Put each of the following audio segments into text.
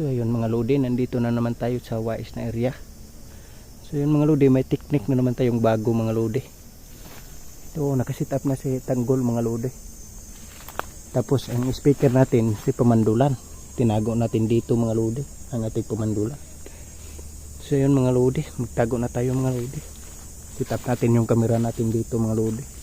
So ayun mga lodi, nandito na naman tayo sa Wais na area. So yun mga lodi, may technique na naman tayong bago mga lodi. Ito, nakasit up na si Tanggol mga lodi. Tapos ang speaker natin, si Pamandulan. Tinago natin dito mga lodi, ang ating Pamandulan. So yun mga lodi, magtago na tayo mga lodi. Sit up natin yung camera natin dito mga lodi.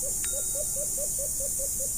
Ha ha ha ha!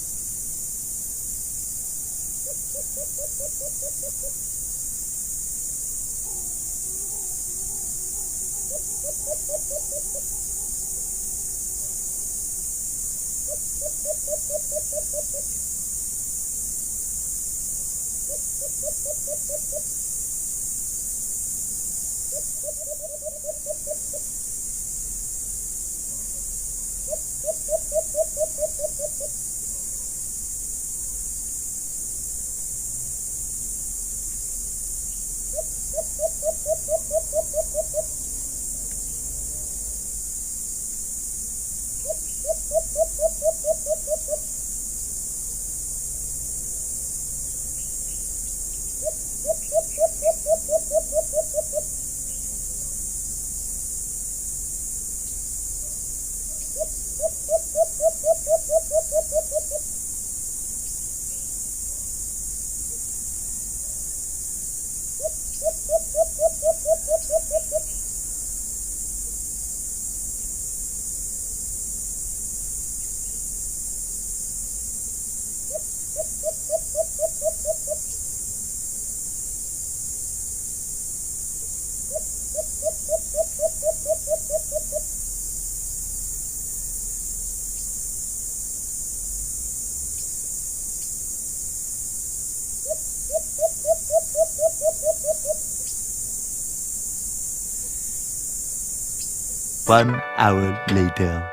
One hour later.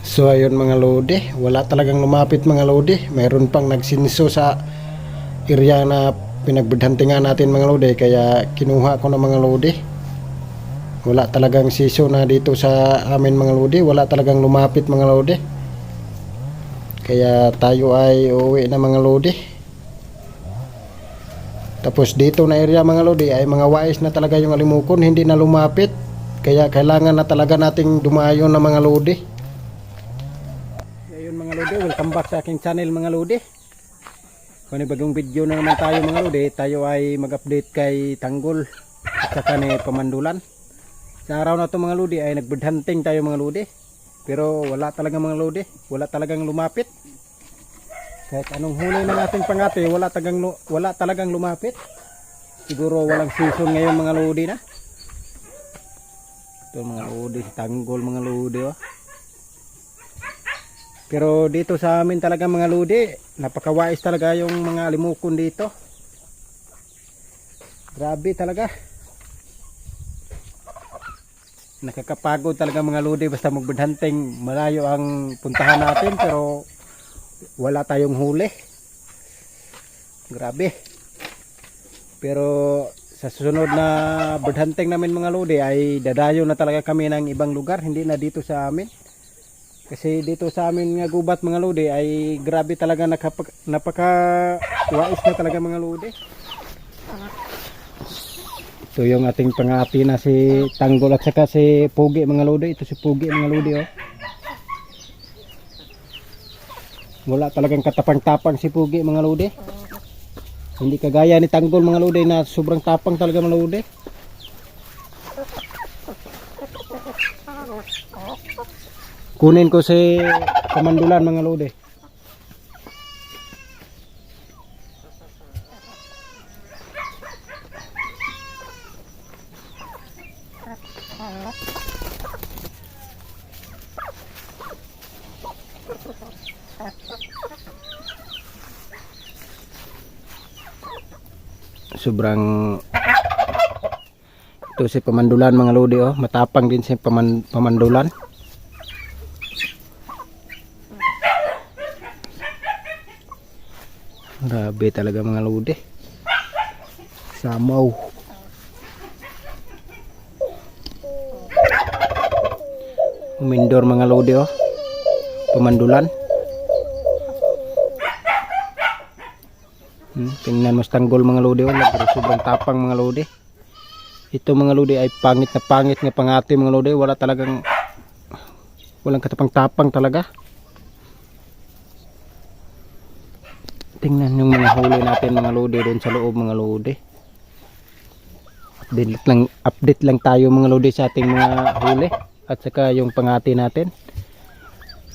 So ayun mga lodi, wala talagang lumapit mga lodi. Meron pang nagsinso sa area na pinagbidhantingan natin mga lodi kaya kinuha ko na mga lodi. Wala talagang siso na dito sa amin mga lodi, wala talagang lumapit mga lodi. Kaya tayo ay uuwi na mga lodi. Tapos dito na area mga lodi ay mga wais na talaga yung alimukon, hindi na lumapit. Kaya kailangan na talaga nating dumayo na mga lodi. Ayun mga lodi, welcome back sa aking channel mga lodi. Kung ano bagong video na naman tayo mga lodi, tayo ay mag-update kay Tanggol at saka Pamandulan. Sa araw na to mga lodi ay nagbird hunting tayo mga lodi. Pero wala talaga mga lodi, wala talagang lumapit. Kahit anong huli na nating pangati, wala talagang lu- wala talagang lumapit. Siguro walang season ngayon mga lodi na. Ito mga lodi, Tanggol mga lodi oh. Pero dito sa amin talaga mga lodi, napakawais talaga yung mga limukon dito. Grabe talaga. Nakakapagod talaga mga lodi basta magbudhanting malayo ang puntahan natin pero wala tayong huli. Grabe. Pero sa susunod na bird hunting namin mga lodi ay dadayo na talaga kami ng ibang lugar, hindi na dito sa amin. Kasi dito sa amin nga gubat mga lodi ay grabe talaga nakapag, napaka wais na talaga mga lodi. Ito yung ating pangati na si Tanggol at saka si Pugi mga lodi. Ito si Pugi mga lodi oh. Wala talagang katapang-tapang si Pugi mga lodi. Hindi kagaya ni Tanggol mga lodi na sobrang tapang talaga mga lodi. Kunin ko si Kamandulan mga lodi. Sobrang Ito si pamandulan mga lodi oh. Matapang din si paman, pamandulan. Grabe talaga mga lodi. Samaw. Umindor mga lodi oh. Pamandulan. Tingnan mo sa tanggol mga lodi oh. Lagro, sobrang tapang mga lodi. Ito mga lodi ay pangit na pangit nga pangati mga lodi. Wala talagang walang katapang-tapang talaga. Tingnan yung mga huli natin mga lodi doon sa loob mga lodi. Update lang, update lang tayo mga lodi sa ating mga huli at saka yung pangati natin.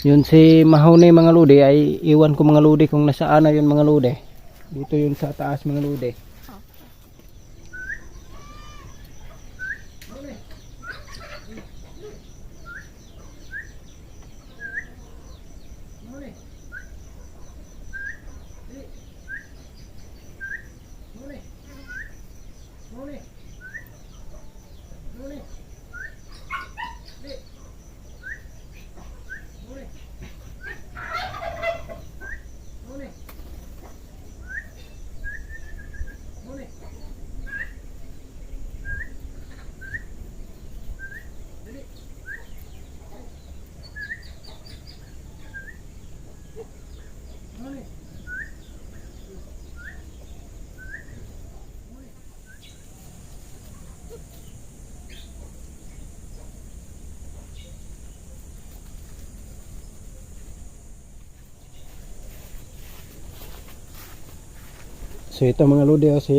Yun si Mahoney mga lodi ay iwan ko mga lodi kung nasaan na yun mga lodi. Dito yun sa taas mga lodi. So ito mga lodi oh, si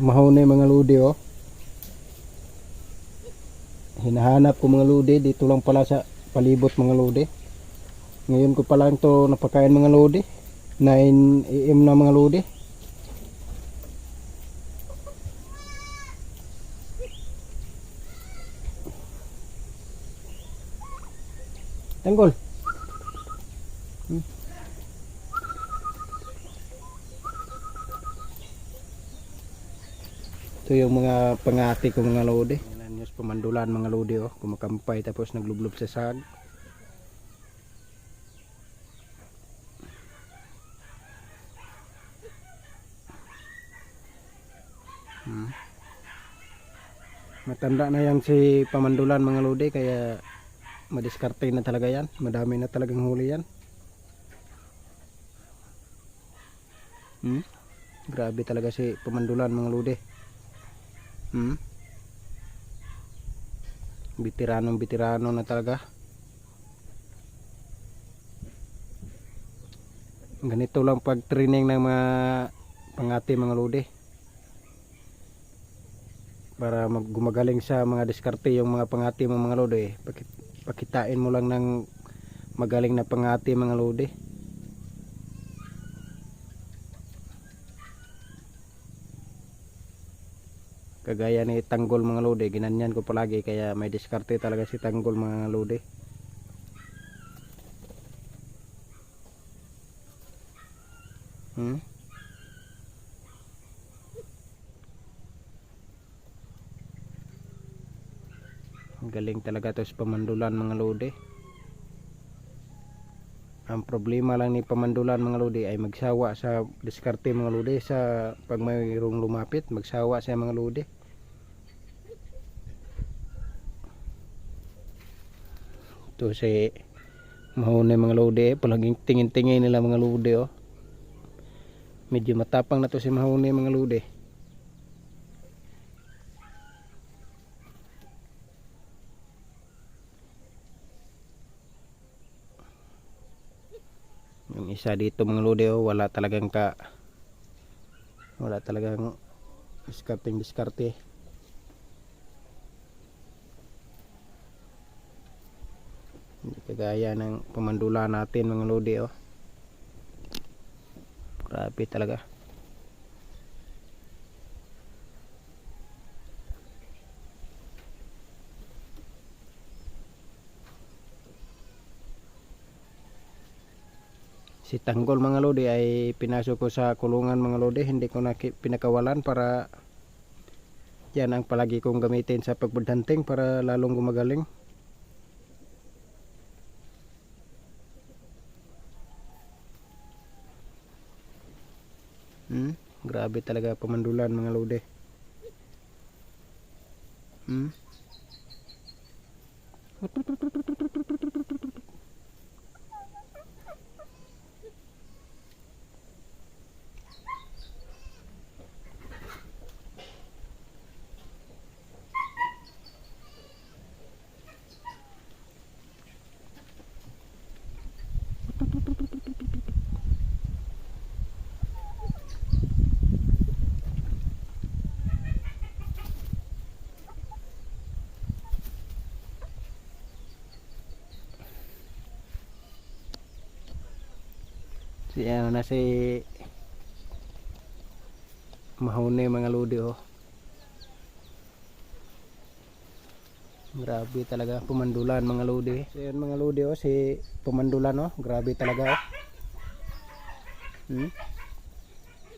Mahoney mga lodi oh. Hinahanap ko mga lodi dito lang pala sa palibot mga lodi. Ngayon ko pa lang to napakain mga lodi. 9 AM na mga lodi. Tanggol. Ito yung mga pangati ko mga lodi. Yan yung pamandulan mga lodi oh. Kumakampay tapos naglublob sa sag. Hmm. Matanda na yan si pamandulan mga lodi kaya madiskarte na talaga yan. Madami na talagang huli yan. Hmm? Grabe talaga si pamandulan mga lodi. Hmm? Bitiranong bitirano na talaga. Ganito lang pag training ng mga pangati mga lodi. Para mag gumagaling sa mga diskarte yung mga pangati mga mga lodi. Pakit, pakitain mo lang ng magaling na pangati mga lodi. Kagaya ni tanggol mga lode ginanyan ko palagi kaya may diskarte talaga si tanggol mga lode. Hmm? Galing talaga to sa pamandulan mga lode. Ang problema lang ni pamandulan mga lodi ay magsawa sa diskarte mga lodi sa pag mayroong lumapit magsawa sa mga lodi ito si mahunay mga lodi palaging tingin-tingin nila mga lodi oh. medyo matapang na to si mahunay mga lodi yung isa dito mga lodi oh, wala talagang ka wala talagang diskarting diskarte hindi kagaya ng pamandula natin mga lodi oh. Grabe talaga. Si Tanggol mga lodi ay pinasok ko sa kulungan mga lodi. Hindi ko na pinakawalan para Yan ang palagi kong gamitin sa pagbird hunting para lalong gumagaling. Hmm? Grabe talaga pamandulan mga lode. Hmm? Si ano na si Mahone mga lodi oh. Grabe talaga pumandulan mga lodi. So yan mga lodi oh si pumandulan oh. Grabe talaga oh. Hmm?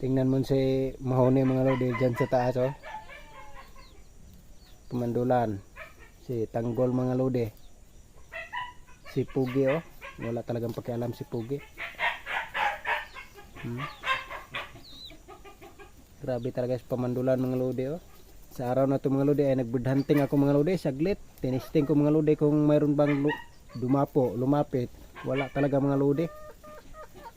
Tingnan mo si Mahone mga lodi dyan sa taas oh. Pumandulan. Si Tanggol mga lodi. Si Pugi oh. Wala talagang pakialam si Pugi. Grabe talaga sa pamandulan mga lodi oh. Sa araw na to mga lodi ay nagbird hunting ako mga lodi saglit. Tinisting ko mga lodi kung mayroon bang dumapo, lumapit. Wala talaga mga lodi.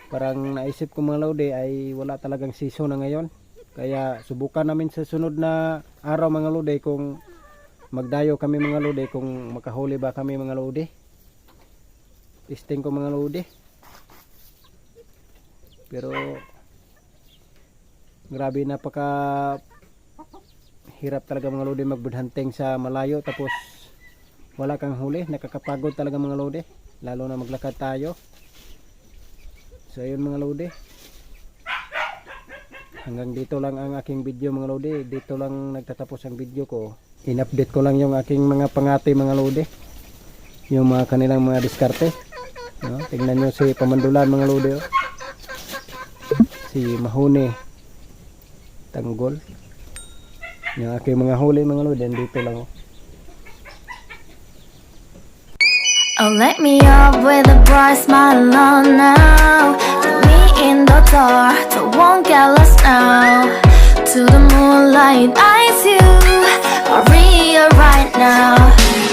Parang naisip ko mga lodi ay wala talagang season na ngayon. Kaya subukan namin sa sunod na araw mga lodi kung magdayo kami mga lodi kung makahuli ba kami mga lodi. Testing ko mga lodi. Pero grabe napaka hirap talaga mga lodi magbird hunting sa malayo tapos wala kang huli, nakakapagod talaga mga lodi. Lalo na maglakad tayo. So ayun mga lodi. Hanggang dito lang ang aking video mga lodi. Dito lang nagtatapos ang video ko. In-update ko lang yung aking mga pangati mga lodi. Yung mga kanilang mga diskarte. No? Tingnan nyo si pamandulan mga lodi. Oh si Mahone Tanggol yung aking mga huli mga lodi dito lang oh. Oh, let me up with a bright smile on now. Me in the dark, so won't get lost now. To the moonlight, eyes you, Maria right now.